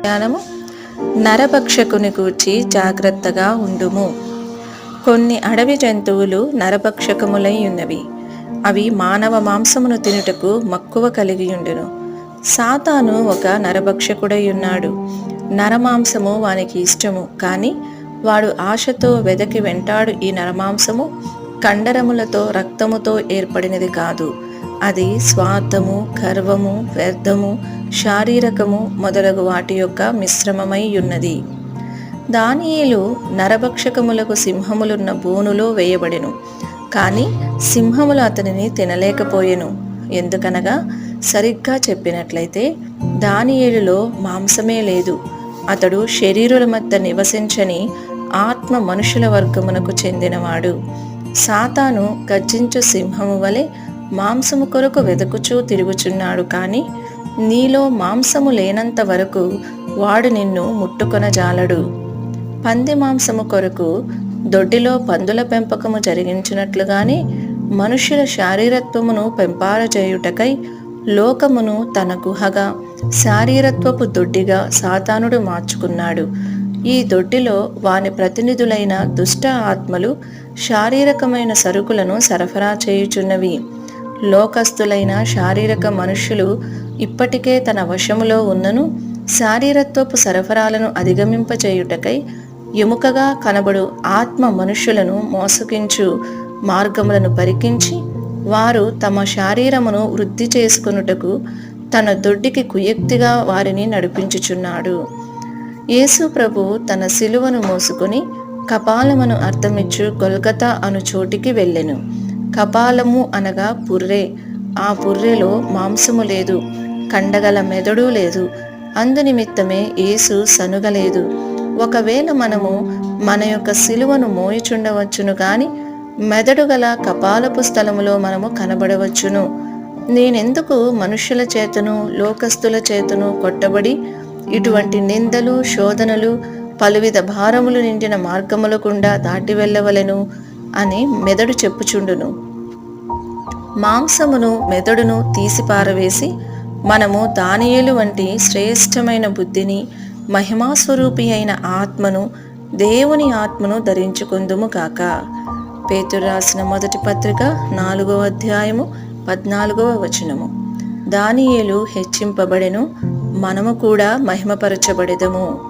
జ్ఞానము నరభక్షకుని గూర్చి జాగ్రత్తగా ఉండుము. కొన్ని అడవి జంతువులు నరభక్షకములై ఉన్నవి అవి మానవ మాంసమును తినుటకు మక్కువ కలిగి ఉండును సాతాను ఒక నరభక్షకుడై ఉన్నాడు నరమాంసము వానికి ఇష్టము. కానీ వాడు ఆశతో వెదకి వెంటాడు ఈ నరమాంసము కండరములతో రక్తముతో ఏర్పడినది కాదు. అది స్వార్థము గర్వము వ్యర్థము శారీరకము మొదలగు వాటి యొక్క మిశ్రమమై ఉన్నది. దానియేలు నరభక్షకములకు సింహములున్న బోనులో వేయబడెను. కానీ సింహములు అతనిని తినలేకపోయెను. ఎందుకనగా సరిగ్గా చెప్పినట్లయితే దానియేలులో మాంసమే లేదు. అతడు శరీరుల మధ్య నివసించని ఆత్మ మనుషుల వర్గమునకు చెందినవాడు. సాతాను గర్జించు సింహము వలె మాంసము కొరకు వెదకుచూ తిరుగుచున్నాడు కానీ నీలో మాంసము లేనంత వరకు వాడు నిన్ను ముట్టుకొనజాలడు. పంది మాంసము కొరకు దొడ్డిలో పందుల పెంపకము జరిగించినట్లుగానే మనుష్యుల శారీరత్వమును పెంపారచేయుటకై లోకమును తన గుహగా శారీరత్వపు దొడ్డిగా సాతానుడు మార్చుకున్నాడు. ఈ దొడ్డిలో వాని ప్రతినిధులైన దుష్ట ఆత్మలు శారీరకమైన సరుకులను సరఫరా చేయుచున్నవి. లోకస్తులైన శారీరక మనుష్యులు ఇప్పటికే తన వశములో ఉన్నను శారీరత్వపు సరఫరాలను అధిగమింపచేయుటకై ఎముకగా కనబడు ఆత్మ మనుష్యులను మోసగించు మార్గములను పరికించి వారు తమ శారీరమును వృద్ధి చేసుకొనుటకు తన దొడ్డికి కుయక్తిగా వారిని నడిపించుచున్నాడు. యేసు ప్రభు తన శిలువను మోసుకొని కపాలమును అర్థమిచ్చు గొల్గత అను చోటికి వెళ్ళెను. కపాలము అనగా పుర్రే ఆ పుర్రెలో మాంసము లేదు కండగల మెదడు లేదు. అందునిమిత్తమే యేసు సనుగలేదు. ఒకవేళ మనము మన యొక్క శిలువను మోయుచుండవచ్చును గాని మెదడు గల కపాలపు స్థలములో మనము కనబడవచ్చును. నేనెందుకు మనుష్యుల చేతను లోకస్తుల చేతను కొట్టబడి ఇటువంటి నిందలు శోధనలు పలువిధ భారములు నిండిన మార్గముల గుండా దాటి వెళ్ళవలెను? అని మెదడు చెప్పుచుండును. మాంసమును మెదడును తీసి పారవేసి మనము దానియేలు వంటి శ్రేష్టమైన బుద్ధిని మహిమాస్వరూపి అయిన ఆత్మను దేవుని ఆత్మను ధరించుకుందుము కాక పేతురు రాసిన మొదటి పత్రిక నాలుగవ అధ్యాయము పద్నాలుగవ వచనము. దానియేలు హెచ్చింపబడెను మనము కూడా మహిమపరచబడెదము.